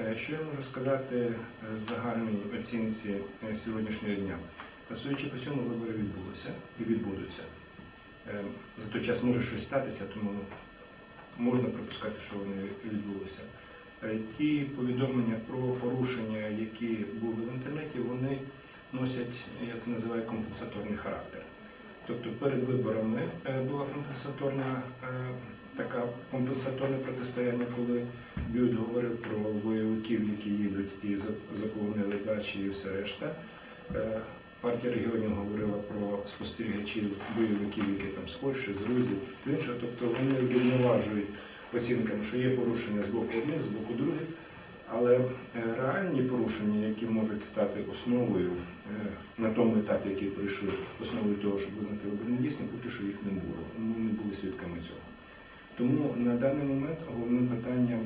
Е, Що я можу сказати е, з загальної оцінці е, сьогоднішнього дня? Судячи по цьому, вибори відбулися і відбудуться. За той час може щось статися, тому можна припускати, що вони відбулися. Ті повідомлення про порушення, які були в інтернеті, вони носять, я це називаю, компенсаторний характер. Тобто перед виборами була компенсаторна така компенсаторне протистояння, коли Бюд говорив про бойовиків, які їдуть і за- заповнили дачі і все решта. Е, Партія регіонів говорила про спостерігачів бойовиків, які там з Польщі, з Грузії, іншого. Тобто вони врівноважують оцінками, що є порушення з боку одних, з боку других. Але е, реальні порушення, які можуть стати основою е, на тому етапі, який пройшли, основою того, щоб визнати вибори недійсним, поки що їх не було. Ми не були свідками цього. Тому на даний момент головним питанням,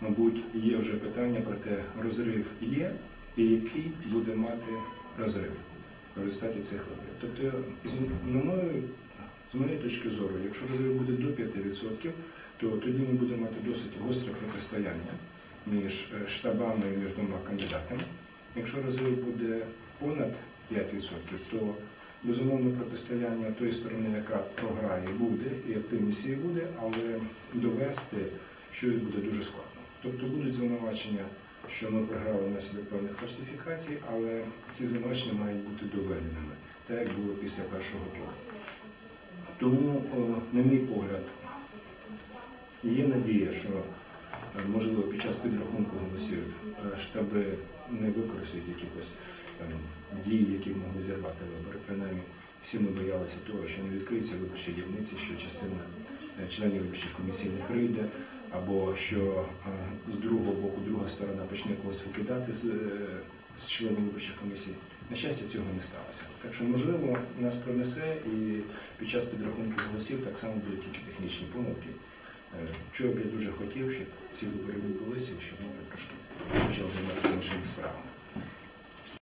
мабуть, є вже питання про те, розрив є і який буде мати розрив в результаті цих виборів. Тобто, з, моєї точки зору, якщо розрив буде до 5%, то тоді ми будемо мати досить гостре протистояння між е, штабами і між двома кандидатами. Якщо розрив буде понад 5%, то безумовно протистояння тої сторони, яка програє, буде, і активність її буде, але довести щось буде дуже складно. Тобто будуть звинувачення, що ми програли внаслідок певних фальсифікацій, але ці звинувачення мають бути доведеними, так як було після першого туру. Тому, на мій погляд, є надія, що е, можливо під час підрахунку голосів е, штаби не використають якихось там дій, які могли зірвати вибори. Принаймні, всі ми боялися того, що не відкриються виборчі дільниці, що частина е, членів виборчих комісій не прийде, або що е, з другого боку друга сторона почне когось викидати з, е, з членів виборчих комісій. На щастя, цього не сталося. Так що, можливо, нас пронесе і під час підрахунку голосів так само будуть тільки технічні помилки. Е, Чого б я дуже хотів, щоб ці вибори відбулися щоб